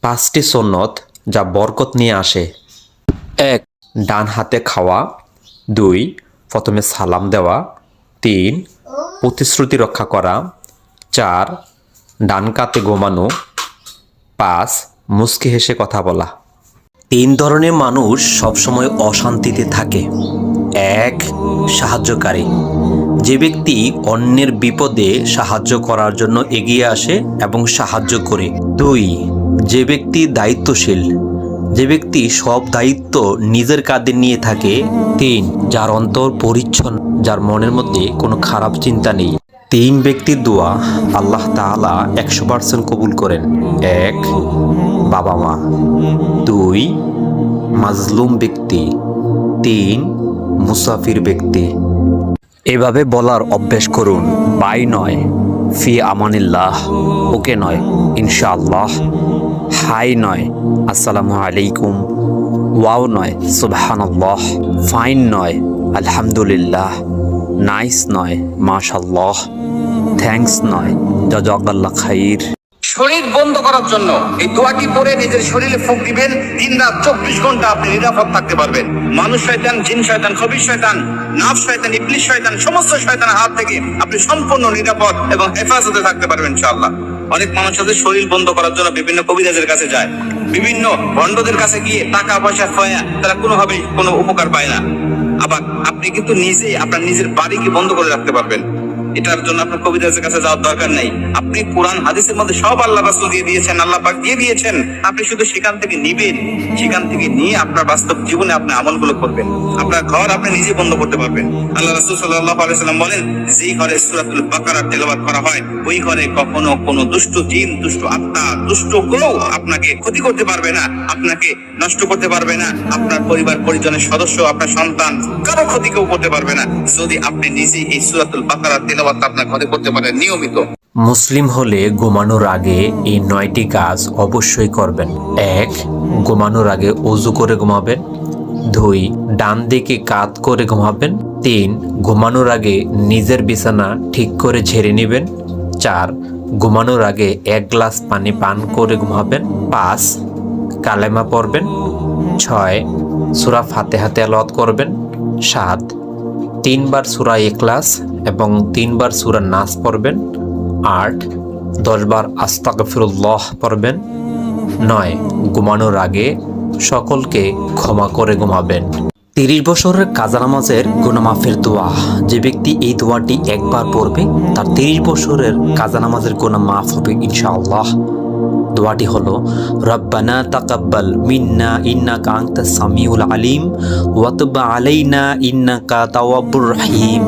পাঁচটি সন্নত যা বরকত নিয়ে আসে। এক ডান হাতে খাওয়া। দুই, প্রথমে সালাম দেওয়া। তিন, প্রতিশ্রুতি রক্ষা করা। চার, ডান কাতে ঘুমানো। পাঁচ মুস্কি হেসে কথা বলা। তিন ধরনের মানুষ সবসময় অশান্তিতে থাকে। এক, সাহায্যকারী। যে ব্যক্তি অন্যের বিপদে সাহায্য করার জন্য এগিয়ে আসে এবং সাহায্য করে। দুই যে ব্যক্তি দায়িত্বশীল, যে ব্যক্তি সব দায়িত্ব নিজের কাঁধে নিয়ে থাকে, তিন, যার অন্তর পরিচ্ছন্ন, যার মনের মধ্যে কোনো খারাপ চিন্তা নেই। তিন ব্যক্তির দোয়া আল্লাহ তাআলা একশো পার্সেন্ট কবুল করেন। এক বাবা মা দুই, মাজলুম ব্যক্তি। তিন, মুসাফির ব্যক্তি। এভাবে বলার অভ্যেস করুন। বাই নয়। ফি আমানিল্লাহ। ওকে নয়, ইনশাআল্লাহ। হাই নয়, আসসালামু আলাইকুম। ওয়াও নয়, সুবহানাল্লাহ। ফাইন নয়, আলহামদুলিল্লাহ। নাইস নয় মাশাল্লাহ থ্যাংকস নয়, জাজাকাল্লাহ খাইর। শরীর বন্ধ করার জন্য এই দোয়াটি পরে নিজের শরীরে ফুক দিবেন? দিন রাত চব্বিশ ঘণ্টা আপনি নিরাপদ থাকতে পারবেন। মানুষ শয়তান, জিন শয়তান কবির শয়তান, নাফ শয়তান, ইবলিশ শয়তান, সমস্ত শয়তানের হাত থেকে আপনি সম্পূর্ণ নিরাপদ এবং হেফাজতে থাকতে পারবেন ইনশাআল্লাহ। অনেক মানুষ আছে শরীর বন্ধ করার জন্য বিভিন্ন কবিরাজের কাছে যায়। বিভিন্ন ভণ্ডদের কাছে গিয়ে টাকা, পয়সা, খয়া, তারা কোনোভাবেই কোনো উপকার পায় না। আবার আপনি কিন্তু নিজেই আপনার নিজের বাড়িকে বন্ধ করে রাখতে পারবেন। এটার জন্য আপনার কবিরাজের কাছে যাওয়ার দরকার নেই। আপনি কোরআন, হাদিসের মধ্যে সব আল্লাহ রাসূল দিয়ে দিয়েছেন, আল্লাহ পাক দিয়ে দিয়েছেন। আপনি শুধু সেখান থেকে নিবেন, সেখান থেকে নিয়ে আপনার বাস্তব জীবনে আপনি আমলগুলো করবেন। আপনার ঘর আপনি নিজে বন্ধ করতে পারবেন। আল্লাহ রাসূল সাল্লাল্লাহু আলাইহি সাল্লাম বলেন যেই ঘরে সূরাতুল বাকারা তেলাওয়াত করা হয়, ওই ঘরে কখনো কোনো দুষ্ট জিন, দুষ্ট আত্মা, দুষ্ট কেউ আপনাকে ক্ষতি করতে পারবে না, আপনাকে নষ্ট করতে পারবে না, আপনার পরিবার, পরিজনের সদস্য, আপনার সন্তান, কারও ক্ষতি কেউ করতে পারবে না। যদি আপনি নিজে এই সূরাতুল বাকারা আপনার করতে পারেন, নিয়মিত। মুসলিম হলে ঘুমানোর আগে এই নয়টি কাজ অবশ্যই করবেন। এক, ঘুমানোর আগে অজু করে ঘুমাবেন। দুই, ডান দিকে কাত করে ঘুমাবেন। তিন, ঘুমানোর আগে নিজের বিছানা ঠিক করে ঝেড়ে নেবেন। চার, ঘুমানোর আগে এক গ্লাস পানি পান করে ঘুমাবেন। পাঁচ, কালেমা পড়বেন। ছয়, সুরা ফাতে হাতে আলত করবেন। সাত তিনবার সুরা এক্লাস এবং তিনবার সুরা নাচ পড়বেন। আট, দশবার আস্তাগফিরুল্লাহ পড়বেন। নয়, ঘুমানোর আগে সকলকে ক্ষমা করে ঘুমাবেন। তিরিশ বছরের কাজা নামাজের গুনামাফের দোয়া। যে ব্যক্তি এই দোয়াটি একবার পড়বে, তার তিরিশ বছরের কাজা নামাজের গুণা মাফ হবে ইনশাআল্লাহ। দোয়াটি হলো রব্বানা তাকাব্বাল মিন্না ইন্নাকা আনতাস সামিউল আলিম ওয়াতুব আলাইনা ইন্নাকা তাওয়াবুর রহিম